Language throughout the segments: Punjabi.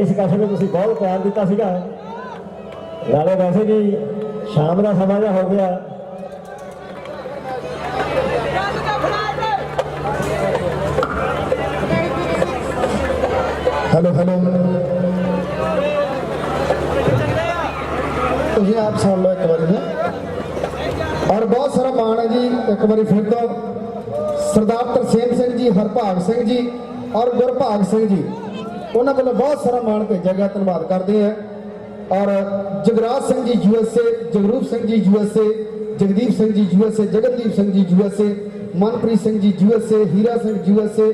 ਇਸ ਕਸ਼ਮ ਨੂੰ ਤੁਸੀਂ ਬਹੁਤ ਪਿਆਰ ਦਿੱਤਾ ਸੀਗਾ। ਨਾਲੇ ਵੈਸੇ ਵੀ ਸ਼ਾਮ ਦਾ ਸਮਾਂ ਜਿਹਾ ਹੋ ਗਿਆ। Hello hello. ਤੁਸੀਂ ਆਪ ਸੁਣ ਲਓ ਇੱਕ ਵਾਰੀ ਨਾ। ਔਰ ਬਹੁਤ ਸਾਰਾ ਮਾਣ ਹੈ ਜੀ, ਇੱਕ ਵਾਰੀ ਫਿਰ ਤੋਂ ਸਰਦਾਰ ਤਰਸੇਮ ਸਿੰਘ ਜੀ, ਹਰਭਾਗ ਸਿੰਘ ਜੀ ਔਰ ਗੁਰਭਾਗ ਸਿੰਘ ਜੀ। ਉਹਨਾਂ ਵੱਲੋਂ ਬਹੁਤ ਸਾਰਾ ਮਾਣ ਭੇਜਿਆ ਗਿਆ, ਧੰਨਵਾਦ ਕਰਦੇ ਹਾਂ। ਔਰ Jagraj Singh ji USA Jagroop Singh ji USA Jagdeep Singh ji USA Jagandeep Singh ji USA Manpreet Singh ji USA Hira Singh USA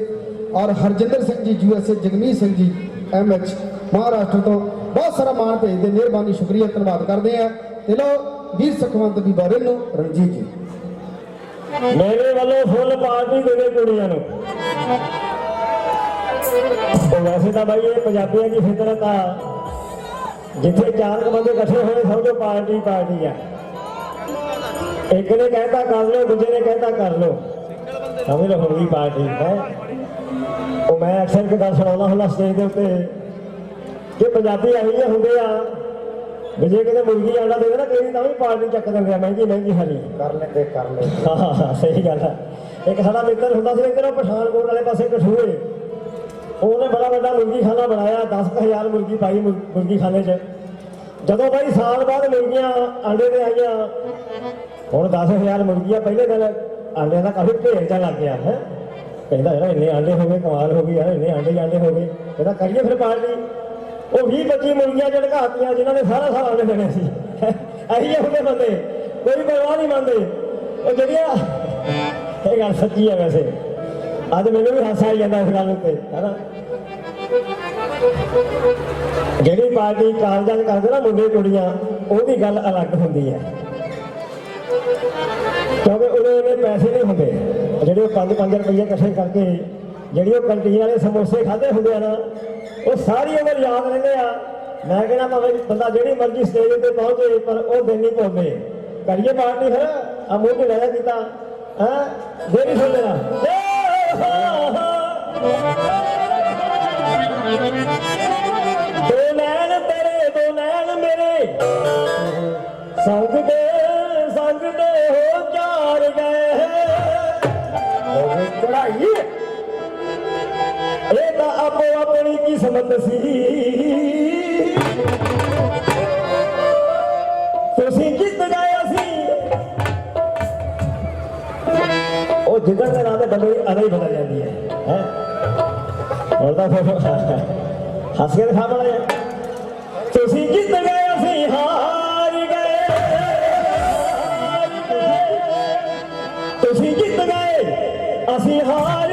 ਔਰ ਹਰਜਿੰਦਰ ਸਿੰਘ ਜੀ ਯੂਐਸਏ ਜਗਮੀਤ ਸਿੰਘ ਜੀ ਐਮਐਚ ਮਹਾਰਾਸ਼ਟਰ ਤੋਂ ਬਹੁਤ ਸਾਰਾ ਮਾਣ ਭੇਜਦੇ, ਮਿਹਰਬਾਨੀ, ਸ਼ੁਕਰੀਆ, ਧੰਨਵਾਦ ਕਰਦੇ ਆ ਤੇ ਲੋ ਵੀਰ ਸੁਖਵੰਤ ਦੀ ਬਾਰੇ ਨੂੰ ਰਣਜੀਤ ਜੀ। ਮੇਰੇ ਵੱਲੋਂ ਫੁੱਲ ਪਾਰਟੀ ਦੇਵੇ ਕੁੜੀਆਂ ਨੂੰ। ਉਹ ਵੈਸੇ ਤਾਂ ਬਾਈ ਇਹ ਪੰਜਾਬੀਆਂ ਦੀ ਫਿਤਰਤ ਆ ਜਿੱਥੇ ਚਾਰ ਕੁ ਬੰਦੇ ਇਕੱਠੇ ਹੋਏ ਸਮਝੋ ਪਾਰਟੀ ਪਾਰਟੀ ਆ। ਇੱਕ ਨੇ ਕਹਿਤਾ ਕਰ ਲਓ ਦੂਜੇ ਨੇ ਕਹਿਤਾ ਕਰ ਲਓ। ਸਮਝ ਲਓ ਹੋ ਗਈ ਪਾਰਟੀ ਹੈ। ਉਹ ਮੈਂ ਅਕਸਰ ਇੱਕ ਗੱਲ ਸੁਣਾਉਂਦਾ ਹੁੰਦਾ ਸਟੇਜ ਦੇ ਉੱਤੇ ਕਿ ਪੰਜਾਬੀ ਇਹੋ ਹੁੰਦੇ ਆ ਵੀ ਜੇ ਕਿਤੇ ਮੁਰਗੀ ਆਂਡਾ ਦੇਵੇ ਨਾ ਕਈ ਤਾਂ ਵੀ ਪਾਰਟੀ ਚੱਕ ਦਿੰਦੇ ਆ ਮਹਿੰਗੀ ਮਹਿੰਗੀ ਹਰੀ ਕਰ ਲੈਂਦੇ ਕਰ ਲੈ ਹਾਂ ਹਾਂ, ਹਾਂ, ਸਹੀ ਗੱਲ ਹੈ ਇੱਕ ਸਾਡਾ ਮਿੱਤਰ ਹੁੰਦਾ ਸੀ ਇੱਧਰੋਂ ਪਠਾਨਕੋਟ ਵਾਲੇ ਪਾਸੇ ਕਠੂਏ ਉਹਨੇ ਬੜਾ ਵੱਡਾ ਮੁਰਗੀ ਖਾਨਾ ਬਣਾਇਆ 10000 ਮੁਰਗੀ ਪਾਈ ਮੁਰ- ਮੁਰਗੀ ਖਾਨੇ 'ਚ। ਜਦੋਂ ਬਾਈ ਸਾਲ ਬਾਅਦ ਮੁਰਗੀਆਂ ਆਂਡੇ ਤੇ ਆਈਆਂ, ਹੁਣ 10000 ਮੁਰਗੀਆਂ ਪਹਿਲੇ ਦਿਨ ਆਂਡਿਆਂ ਦਾ ਕਾਫੀ ਢੇਰ ਜਿਹਾ ਲੱਗ ਗਿਆ, ਹੈ। ਕਹਿੰਦਾ ਯਾਰ ਇੰਨੇ ਆਂਡੇ ਹੋ ਗਏ, ਕਮਾਲ ਹੋ ਗਈ ਯਾਰ, ਇੰਨੇ ਆਂਡੇ ਹੀ ਆਂਡੇ ਹੋ ਗਏ। ਕਹਿੰਦਾ ਕਰੀਏ ਫਿਰ ਪਾਰਟੀ। ਉਹ 20 25 ਮੁਰਗੀਆਂ ਜਿਹੜੇ ਘਾਤੀਆਂ ਜਿਨ੍ਹਾਂ ਨੇ ਸਾਰਾ ਸਾਲ ਆਂਡੇ ਦੇਣੇ ਸੀ ਅਹੀਏ ਹੁੰਦੇ ਬੰਦੇ ਕੋਈ ਪਰਵਾਹ ਨਹੀਂ ਮੰਨਦੇ। ਉਹ ਜਿਹੜੀਆਂ, ਇਹ ਗੱਲ ਸੱਚੀ ਹੈ ਵੈਸੇ। ਅੱਜ ਮੈਨੂੰ ਵੀ ਹਾਸਾ ਆਈ ਜਾਂਦਾ ਇਸ ਗੱਲ ਉੱਤੇ, ਹੈਨਾ? ਜਿਹੜੀ ਪਾਰਟੀ ਕਾਲਜਾਂ 'ਚ ਕਰਦੇ ਨਾ ਮੁੰਡੇ ਕੁੜੀਆਂ, ਉਹਦੀ ਗੱਲ ਅਲੱਗ ਹੁੰਦੀ ਹੈ। ਕਿਉਂਕਿ ਉਹਦੇ ਇਹਨੇ ਪੈਸੇ ਨਹੀਂ ਹੁੰਦੇ। ਜਿਹੜੇ ਉਹ 5-5 ਰੁਪਏ ਇਕੱਠੇ ਕਰਕੇ ਜਿਹੜੀ ਉਹ ਕੰਟੀਨ ਵਾਲੇ ਸਮੋਸੇ ਖਾਦੇ ਹੁੰਦੇ ਆ ਨਾ, ਉਹ ਸਾਰੀ ਉਮਰ ਯਾਦ ਰਹਿੰਦੇ ਆ। ਮੈਂ ਕਹਿੰਦਾ ਭਾਵੇਂ ਬੰਦਾ ਜਿਹੜੀ ਮਰਜ਼ੀ ਸਟੇਜ ਤੇ ਪਹੁੰਚੇ ਪਰ ਉਹ ਦਿਨ ਨਹੀਂ ਭੁੱਲਦੇ। ਕਰੀਏ ਪਾਰਟੀ ਫਿਰ ਆ ਮੂੰਹ ਤੇ ਲਾਇਆ ਕੀਤਾ। ਹਾਂ? ਦੇ ਨਹੀਂ ਸੁਣ ਲੈਣਾ ਦੋ ਨੈਣ ਤੇਰੇ, ਦੋ ਨੈਣ ਮੇਰੇ। ਸੰਗ ਦੇ ਸੰਗ ਦੇ ਹੋ ਚਾਰ ਗਏ। ਚੜਾਈ ਇਹ ਤਾਂ ਆਪੋ ਆਪਣੀ ਕਿਸਮਤ ਸੀ। ਉਹ ਦੇ ਨਾਂ ਤੇ ਬੰਦੇ ਦੀ ਅਦਾ ਹੀ ਬਦਲ ਜਾਂਦੀ ਹੈ। ਹੈ? ਹੁਣ ਤਾਂ ਫਿਰ ਹੱਸ ਕੇ ਦਿਖਾ ਬੜਾ ਤੁਸੀਂ ਜਿੱਤ ਗਏ, ਅਸੀਂ ਹਾਰ ਗਏ ਹਾਰ ਗਏ। ਤੁਸੀਂ ਜਿੱਤ ਗਏ, ਅਸੀਂ ਹਾਰ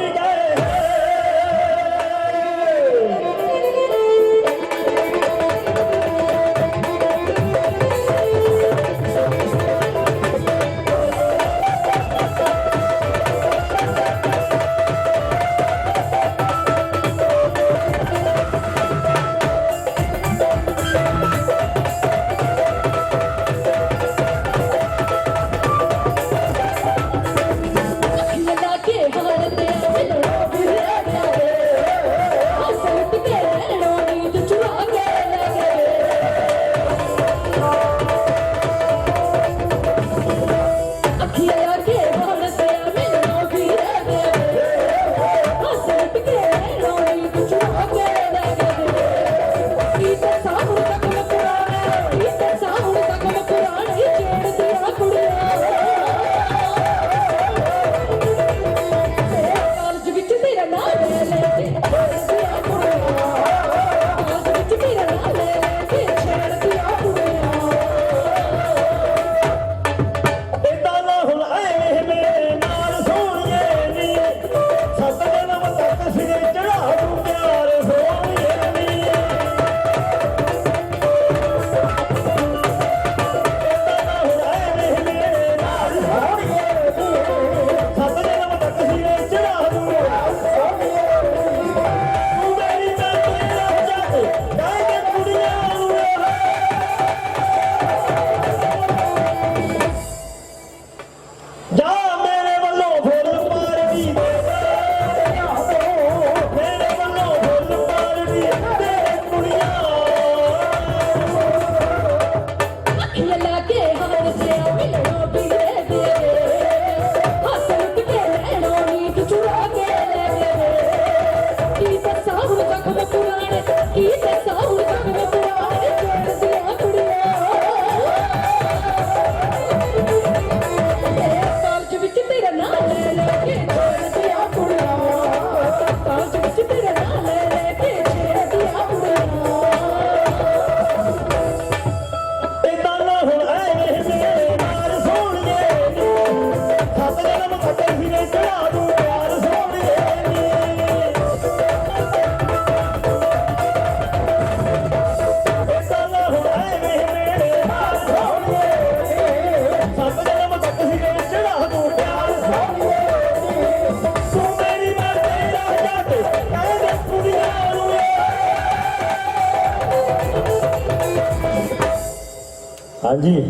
ਹਾਂਜੀ।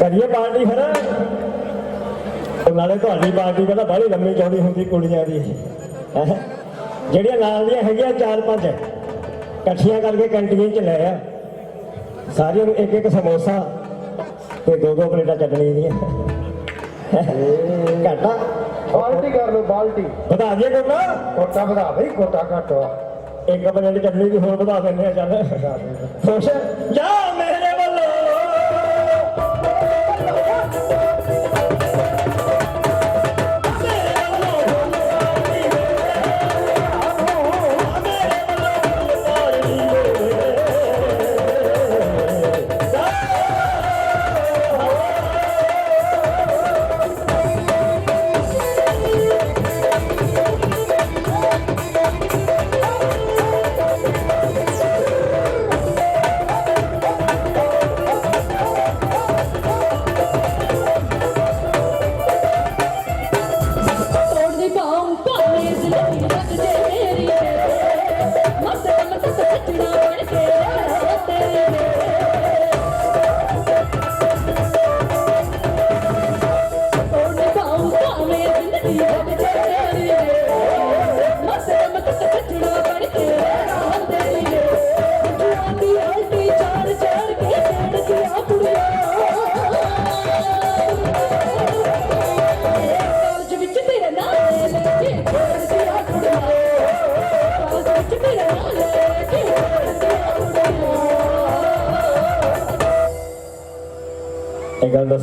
ਕਰੀਏ ਪਾਰਟੀ ਫਿਰ। ਉਹ ਨਾਲੇ ਤੁਹਾਡੀ ਪਾਰਟੀ ਕਹਿੰਦਾ ਬਾਹਲੀ ਲੰਮੀ ਚੌੜੀ ਹੁੰਦੀ ਕੁੜੀਆਂ ਦੀ। ਜਿਹੜੀਆਂ ਨਾਲ ਦੀਆਂ ਹੈਗੀਆਂ ਚਾਰ ਪੰਜ। ਇਕੱਠੀਆਂ ਕਰਕੇ ਕੰਟੀਨ ਚ ਲੈ ਆ। ਸਾਰਿਆਂ ਨੂੰ ਇੱਕ ਇੱਕ ਸਮੋਸਾ ਤੇ ਦੋ ਦੋ ਪਲੇਟਾਂ ਚਟਣੀ ਦੀਆਂ। ਘਾਟਾ। ਬਾਲਟੀ ਕਰ ਲਓ ਬਾਲਟੀ। ਵਧਾ ਦਈਏ ਕੋਟਾ? ਕੋਟਾ ਵਧਾ ਬਈ ਕੋਟਾ ਘੱਟ ਵਾ। ਇੱਕ ਪਲੇਟ ਚਟਣੀ ਦੀ ਹੋਰ ਵਧਾ ਦਿੰਦੇ ਆ ਚੱਲ। ਖੁਸ਼ ਜਾ Thank you.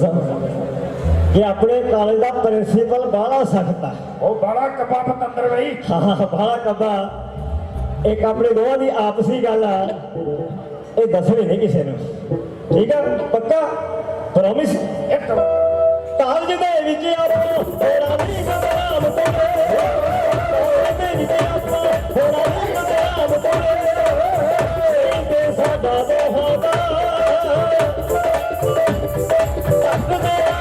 ਦੱਸਾਂ। ਕਿ ਆਪਣੇ ਕਾਲਜ ਦਾ ਪ੍ਰਿੰਸੀਪਲ ਸਖਤ ਆ। ਉਹ ਬੜਾ ਕੱਪਾ ਪਤੰਦਰ ਬਈ। ਹਾਂ ਬਾਹਲਾ ਕੱਬਾ। ਇੱਕ ਆਪਣੇ ਦੋਵਾਂ ਦੀ ਆਪਸੀ ਗੱਲ ਆ। ਇਹ ਦੱਸਣੀ ਨਹੀਂ ਕਿਸੇ ਨੂੰ। ਠੀਕ ਆ? ਪੱਕਾ? ਪ੍ਰੋਮਿਸ ਇੱਕ ਕਾਲਜ ਦੇ ਵਿੱਚ ਤੇ ਦੋਹਾਂ ਆਪਾਂ ਤੇ ਸਾਡਾ ਦੋਹਾਂ ਦਾ ਟੱਕ ਮੇਰਾ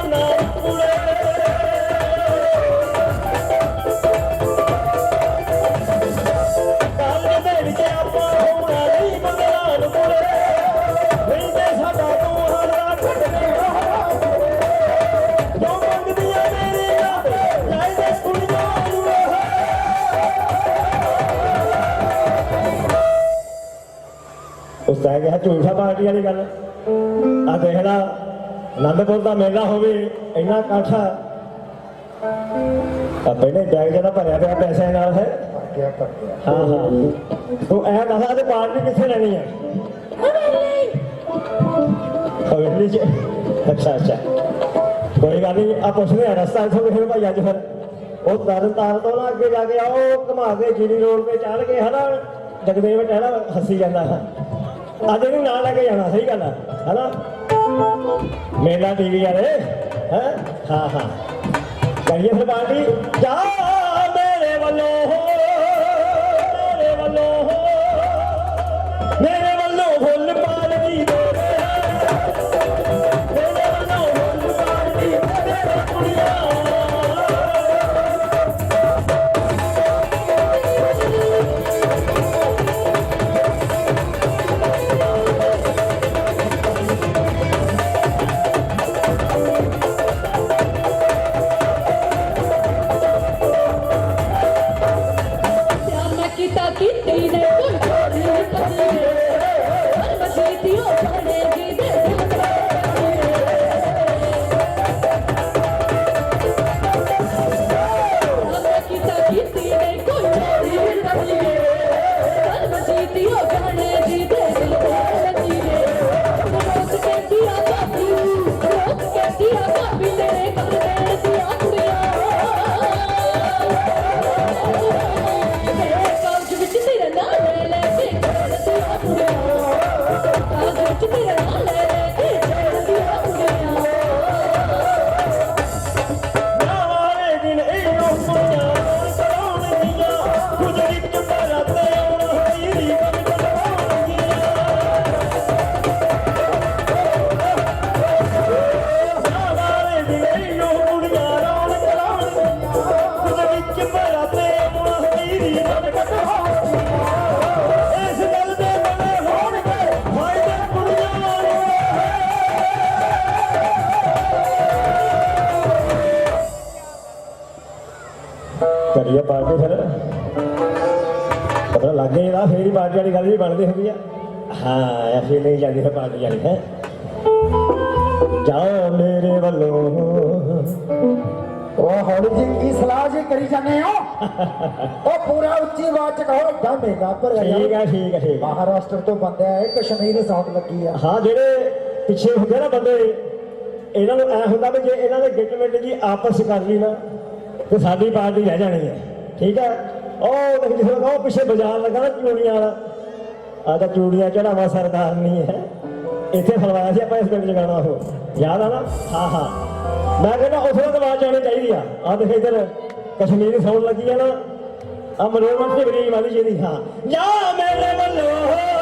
ਉਸ ਤਾਂ ਝੂਠਾ ਪਾਰਟੀ ਵਾਲੀ ਗੱਲ। ਆ ਦੇਖ ਲਾ। ਆਨੰਦਪੁਰ ਦਾ ਮੇਲਾ ਹੋਵੇ ਇੰਨਾ ਕਾਠਾ। ਆ ਪਹਿਲੇ ਬੈਗ ਜਿਹੜਾ ਭਰਿਆ ਪਿਆ ਪੈਸਿਆਂ ਨਾਲ ਹੈ? ਹਾਂ ਹਾਂ। ਤੂੰ ਐ ਦੱਸ ਤੇ ਪਾਰਟੀ ਕਿੱਥੇ ਲੈਣੀ ਹੈ ਹਵੇਲੀ ਚ ਅੱਛਾ ਅੱਛਾ। ਕੋਈ ਗੱਲ ਨਹੀਂ ਆ ਪੁੱਛਦੇ ਆ ਰਸਤਾ ਇਥੋਂ ਫਿਰ ਭਾਈ ਅੱਜ ਫਿਰ? ਉਹ ਤਰਨ ਤਾਰਨ ਤੋਂ ਨਾ ਅੱਗੇ ਜਾ ਕੇ ਆਓ ਘੁਮਾ ਕੇ ਜੀਰੀ ਰੋਡ ਤੇ ਚੱਲ ਕੇ ਹਨਾ? ਜਗਦੇਵ ਟਹਿਣਾ ਹੱਸੀ ਜਾਂਦਾ। ਹੈ ਅੱਜ ਇਹਨੂੰ ਨਾਲ ਲੈ ਕੇ ਜਾਣਾ ਸਹੀ ਗੱਲ ਹੈ ਹਨਾ? ਮੇਲਾ ਟੀਵੀ ਵਾਲੇ ਹੈ? ਹਾਂ ਹਾਂ। ਕਰੀਏ ਫਿਰ ਪਾਰਟੀ ਜਾ! ਰੋਕ ਕੇ ਦਿਆ ਕਾਬੀ ਆ ਪਾਰਟੀ ਫਿਰ। ਪਤਾ ਲੱਗ ਗਿਆ ਫੇਰ ਹੀ ਪਾਰਟੀ ਵਾਲੀ ਗੱਲ ਵੀ ਬਣਦੀ ਹੁੰਦੀ ਆ। ਹਾਂ ਐਸੀ ਨਹੀਂ ਜਾਂਦੀ ਹੈ ਪਾਰਟੀ ਵਾਲੀ ਹੈ। ਜਾਓ ਮੇਰੇ ਵੱਲੋਂ। ਉਹ ਹੌਲੀ ਜੀ ਕੀ ਸਲਾਹ ਜੀ ਕਰੀ ਜਾਂਦੇ ਹੋ? ਉਹ ਪੂਰਾ ਉੱਚੀ ਆਵਾਜ਼ ਚ ਕਹੋ ਏਡਾ ਮੇਗਾ ਪਰ ਠੀਕ ਹੈ ਠੀਕ ਹੈ ਠੀਕ ਮਹਾਰਾਸ਼ਟਰ ਤੋਂ ਬੰਦਾ ਹੈ ਕਸ਼ਮੀਰ ਸਾਊਂਡ ਲੱਗੀ ਆ। ਹਾਂ ਜਿਹੜੇ ਪਿੱਛੇ ਹੁੰਦੇ ਨਾ ਬੰਦੇ ਇਹਨਾਂ ਨੂੰ ਐ ਹੁੰਦਾ ਵੀ ਜੇ ਇਹਨਾਂ ਦੇ ਗਿੱਟਮਿੰਟ ਜੀ ਆਪਸ 'ਚ ਕਰ ਲਈ ਨਾ ਤੇ ਸਾਡੀ ਪਾਰਟੀ ਰਹਿ ਜਾਣੀ ਹੈ। ਠੀਕ ਹੈ? ਉਹ ਦੇਖ ਜਿਸ ਉਹ ਪਿੱਛੇ ਬਾਜ਼ਾਰ ਲੱਗਾ ਨਾ ਚੂੜੀਆਂ ਵਾਲਾ। ਆ ਤਾਂ ਚੂੜੀਆਂ ਚੜਾਵਾ ਸਰਦਾਰ ਨਹੀਂ ਹੈ। ਇੱਥੇ ਫਲਵਾਇਆ ਸੀ, ਆਪਾਂ ਇਸ ਪਿੰਡ 'ਚ ਗਾਣਾ ਉਹ। ਯਾਦ ਆ ਨਾ? ਹਾਂ ਹਾਂ। ਮੈਂ ਕਹਿੰਦਾ ਉਸ ਨੂੰ ਆਵਾਜ਼ ਆਉਣੀ ਚਾਹੀਦੀ ਆ। ਆ ਦੇਖ ਇੱਧਰ, ਕਸ਼ਮੀਰੀ ਸਾਊਂਡ ਲੱਗੀ ਆ ਨਾ। ਆ ਮਨੋਰਮਨ ਤੇ ਗਰੀਬ ਵਾਲੀ ਜਿਹਦੀ, ਹਾਂ। ਜਾ ਮੇਰੇ ਵੱਲੋਂ